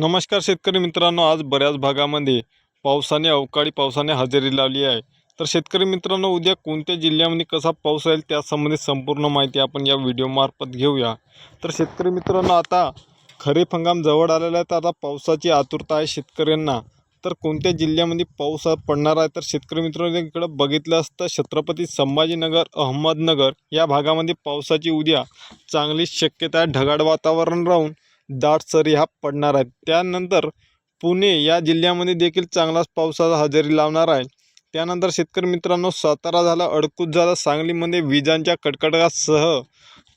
नमस्कार शेतकरी मित्रांनो आज बऱ्याच भागामध्ये पावसाने अवकाळी पावसाने हजेरी लावली आहे. तर शेतकरी मित्रांनो उद्या कोणत्या जिल्ह्यामध्ये कसा पाऊस राहील त्यासंबंधी संपूर्ण माहिती आपण या व्हिडिओमार्फत घेऊया. तर शेतकरी मित्रांनो आता खरीप हंगाम जवळ आलेला आहे तर आता पावसाची आतुरता आहे शेतकऱ्यांना. तर कोणत्या जिल्ह्यामध्ये पाऊस पडणार आहे? तर शेतकरी मित्रांनो इकडं बघितलं असतं छत्रपती संभाजीनगर अहमदनगर या भागामध्ये पावसाची उद्या चांगलीच शक्यता आहे ढगाळ वातावरण राहून. दाट सरी हा पडणार आहे त्यानंतर पुणे या जिल्ह्यामध्ये देखील चांगलाच पावसाचा हजेरी लावणार आहे. त्यानंतर शेतकरी मित्रांनो सातारा झाला अडकूत झाला सांगलीमध्ये विजांच्या कडकडाटासह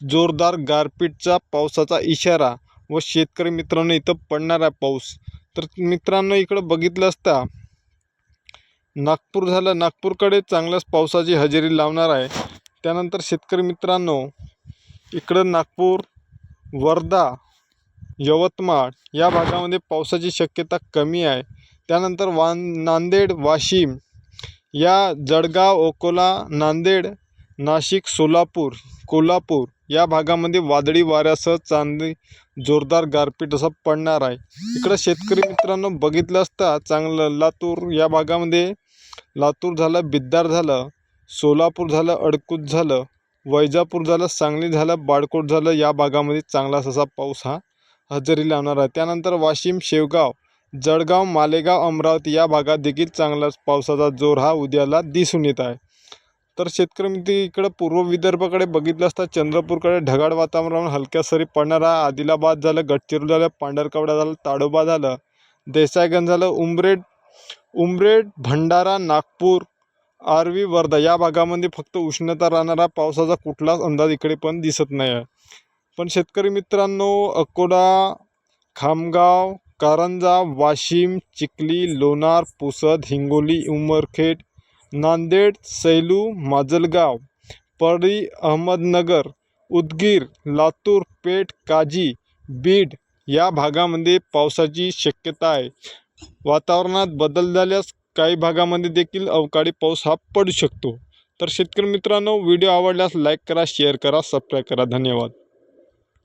जोरदार गारपीटचा पावसाचा इशारा व शेतकरी मित्रांनो इथं पडणार आहे पाऊस. तर मित्रांनो इकडं बघितलं असता नागपूर झालं नागपूरकडे चांगल्याच पावसाची हजेरी लावणार आहे. त्यानंतर शेतकरी मित्रांनो इकडं नागपूर वर्धा यवतमाळ या भागामध्ये पावसाची शक्यता कमी आहे. त्यानंतर वान नांदेड वाशिम या जळगाव अकोला नांदेड नाशिक सोलापूर कोल्हापूर या भागामध्ये वादळी वाऱ्यासह चांदणी जोरदार गारपीट असं पडणार आहे. इकडं शेतकरी मित्रांनो बघितलं असता चांगलं लातूर या भागामध्ये लातूर झालं बिद्दार झालं सोलापूर झालं अडकूज झालं वैजापूर झालं सांगली झालं बाळकोट झालं या भागामध्ये चांगलाच असा पाऊस हा हजेरी लावणार आहे. त्यानंतर वाशिम शेवगाव जळगाव मालेगाव अमरावती या भागात देखील चांगलाच पावसाचा जोर हा उद्याला दिसून येत आहे. तर शेतकरी मित्र इकडं पूर्व विदर्भाकडे बघितलं असता चंद्रपूरकडे ढगाळ वातावरण हलक्या सरी पडणार आहे. आदिलाबाद झालं गडचिरोली झालं पांढरकवडा झालं ताडोबा झालं देसाईगंज झालं उमरेड उमरेड भंडारा नागपूर आर्वी वर्धा या भागामध्ये फक्त उष्णता राहणारा पावसाचा कुठलाच अंदाज इकडे पण दिसत नाही आहे. पण शेतकरी मित्रांनो अकोला खामगाव कारंजा वाशिम चिखली लोणार पुसद हिंगोली उमरखेड नांदेड सैलू माजलगाव परळी अहमदनगर उदगीर लातूर पेठ काजी बीड या भागामध्ये पावसाची शक्यता आहे. वातावरणात बदल झाल्यास काही भागामध्ये देखील अवकाळी पाऊस हा पडू शकतो. तर शेतकरी मित्रांनो व्हिडिओ आवडल्यास लाईक करा शेअर करा सबस्क्राईब करा. धन्यवाद.